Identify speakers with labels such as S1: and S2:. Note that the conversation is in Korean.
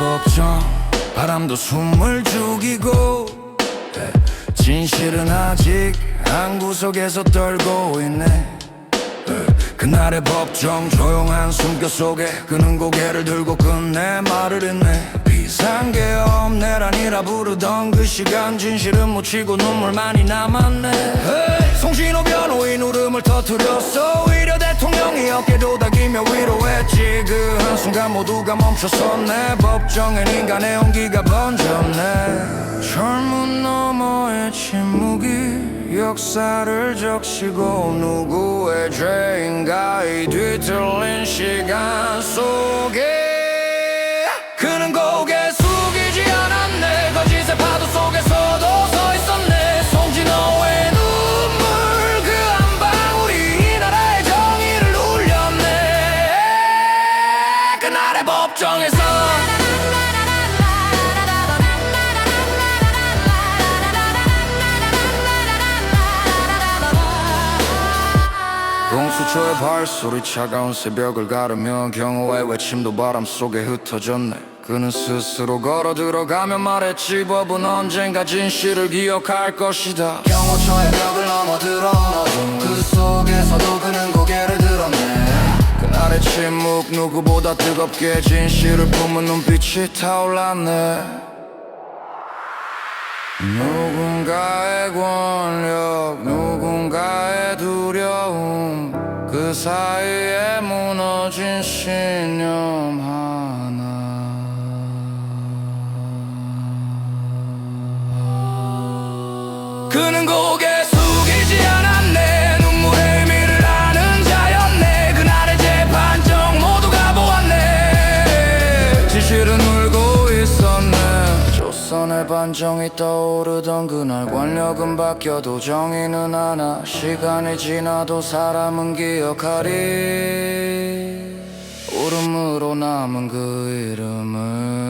S1: 법정. 바람도 숨을 죽이고 예, 진실은 아직 한 구석에서 떨고 있네. 예, 그날의 법정 조용한 숨결 속에 그는 고개를 들고 끝내 말을 했네. 비상계엄 내란이라 부르던 그 시간. 진실은 묻히고 눈물 많이 남았네. 송신호 변호인 울음을 터뜨렸어 순간 모두가 멈춰섰네. 법정엔 인간의 온기가 번졌네. 젊은 너머의 침묵이 역사를 적시고 누구의 죄인가 이 뒤틀린 시간 속에 그는 고 법정에서. 공수처의 발소리 차가운 새벽을 가르며 경호의 외침도 바람 속에 흩어졌네. 그는 스스로 걸어 들어가며 말했지 법은 언젠가 진실을 기억할 것이다. 경호처의 벽을 넘어들어 누구보다 뜨겁게 진실을 품은 눈빛이 타올랐네 누군가의 권력, 누군가의 두려움, 그 사이에 무너진 신념 하나. 반정이 떠오르던 그날 권력은 바뀌어도 정의는 하나 시간이 지나도 사람은 기억하리. 울음으로 남은 그 이름을